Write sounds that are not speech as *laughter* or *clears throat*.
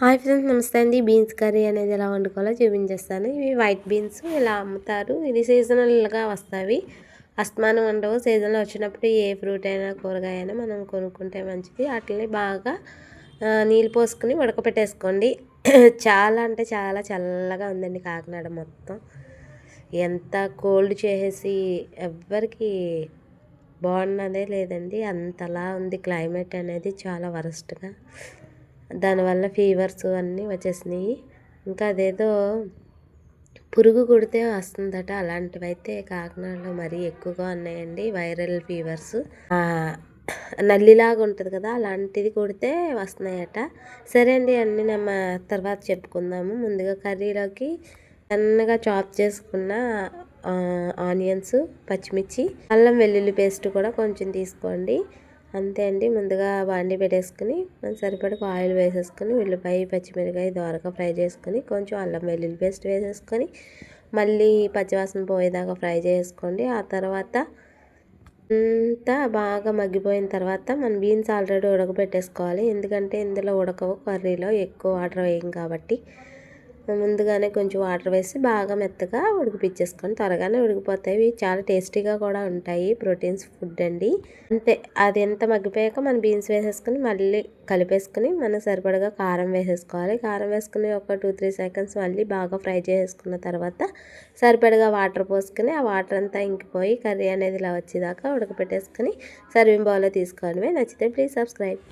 Hi friends నమస్తే అండి. Beans curry అనేది ఎలా వండుకోవాలో చూపించేస్తాను. ఇవి వైట్ బీన్స్ ఇలా అమ్ముతారు. ఇది సీజనల్గా వస్తాయి. అస్తమానం ఉండవు సీజన్లో వచ్చినప్పుడు ఏ ఫ్రూట్ అయినా కూరగాయ అయినా మనం కొనుక్కుంటే మంచిది. వాటిని బాగా నీళ్ళు పోసుకుని ఉడకపెట్టేసుకోండి. *clears throat* చాలా అంటే చాలా చల్లగా ఉందండి కాకినాడ మొత్తం. ఎంత కోల్డ్ చేసేసి ఎవ్వరికి బాగున్నదే లేదండి. అంతలా ఉంది క్లైమేట్ అనేది చాలా వరస్ట్గా. దానివల్ల ఫీవర్స్ అన్నీ వచ్చేసినాయి. ఇంకా అదేదో పురుగు కుడితే వస్తుందట. అలాంటివి అయితే కాకినాడలో మరీ ఎక్కువగా ఉన్నాయండి వైరల్ ఫీవర్స్. నల్లిలాగా ఉంటుంది కదా అలాంటిది కుడితే వస్తున్నాయట. సరే అండి అన్నీ నమ్మ తర్వాత చెప్పుకుందాము. ముందుగా కర్రీలోకి సన్నగా చాప్ చేసుకున్న ఆనియన్స్ పచ్చిమిర్చి అల్లం వెల్లుల్లి పేస్ట్ కూడా కొంచెం తీసుకోండి. అంతే అండి. ముందుగా బాండి పెట్టేసుకుని సరిపడకు ఆయిల్ వేసేసుకొని ఉల్లిపాయ పచ్చిమిరకాయ దోరగా ఫ్రై చేసుకొని కొంచెం అల్లం వెల్లుల్లి పేస్ట్ వేసేసుకొని మళ్ళీ పచ్చివాసన పోయేదాకా ఫ్రై చేసుకోండి. ఆ తర్వాత అంతా బాగా మగ్గిపోయిన తర్వాత మనం బీన్స్ ఆల్రెడీ ఉడకబెట్టేసుకోవాలి. ఎందుకంటే ఇందులో ఉడకవు కర్రీలో ఎక్కువ వాటర్ వేయం కాబట్టి. ముందుగానే కొంచెం వాటర్ వేసి బాగా మెత్తగా ఉడికిపించేసుకొని త్వరగానే ఉడికిపోతాయి. ఇవి చాలా టేస్టీగా కూడా ఉంటాయి. ప్రోటీన్స్ ఫుడ్ అండి. అంతే. అది ఎంత మగ్గిపోయాక మనం బీన్స్ వేసేసుకొని మళ్ళీ కలిపేసుకుని మనం సరిపడగా కారం వేసేసుకోవాలి. కారం వేసుకుని ఒక టూ త్రీ సెకండ్స్ మళ్ళీ బాగా ఫ్రై చేసుకున్న తర్వాత సరిపడగా వాటర్ పోసుకుని ఆ వాటర్ అంతా ఇంకిపోయి కర్రీ అనేది ఇలా వచ్చేదాకా ఉడకపెట్టేసుకుని సర్వింగ్ బౌల్లో తీసుకోవడమే నచ్చితే ప్లీజ్ సబ్స్క్రైబ్.